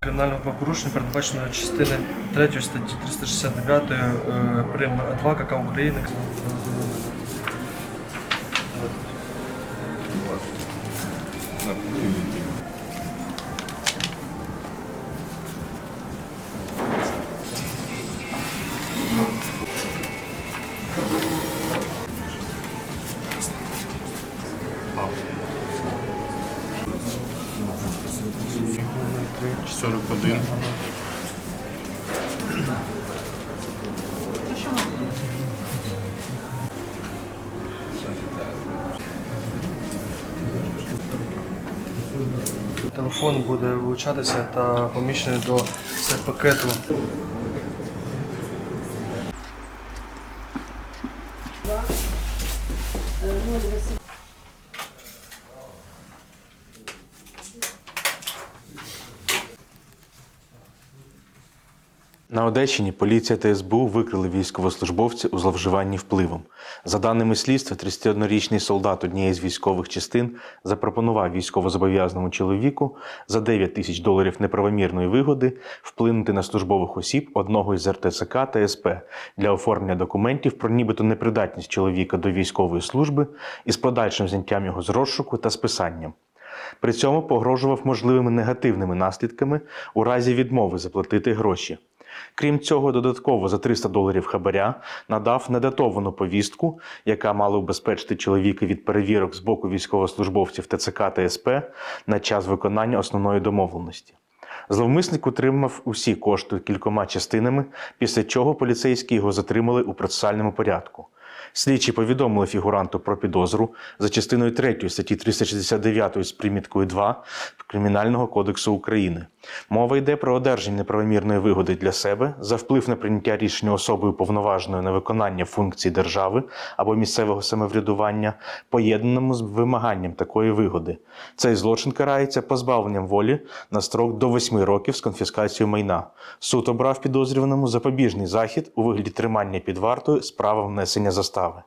Кримінального правопорушення передбачено частини 3 статті 369 прим. 2 КК України. Thank you. 41. Телефон буде вилучатися та поміщений до пакету. Два. На Одещині поліція та СБУ викрили військовослужбовця у зловживанні впливом. За даними слідства, 31-річний солдат однієї з військових частин запропонував військовозобов'язаному чоловіку за 9 тисяч доларів неправомірної вигоди вплинути на службових осіб одного із РТЦК та СП для оформлення документів про нібито непридатність чоловіка до військової служби із подальшим зняттям його з розшуку та списанням. При цьому погрожував можливими негативними наслідками у разі відмови заплатити гроші. Крім цього, додатково за 300 доларів хабаря надав недатовану повістку, яка мала убезпечити чоловіка від перевірок з боку військовослужбовців ТЦК та СП на час виконання основної домовленості. Зловмисник утримав усі кошти кількома частинами, після чого поліцейські його затримали у процесуальному порядку. Слідчі повідомили фігуранту про підозру за частиною 3 статті 369 з приміткою 2 Кримінального кодексу України. Мова йде про одержання неправомірної вигоди для себе за вплив на прийняття рішення особою повноваженою на виконання функцій держави або місцевого самоврядування, поєднаному з вимаганням такої вигоди. Цей злочин карається позбавленням волі на строк до 8 років з конфіскацією майна. Суд обрав підозрюваному запобіжний захід у вигляді тримання під вартою з правом внесення застави.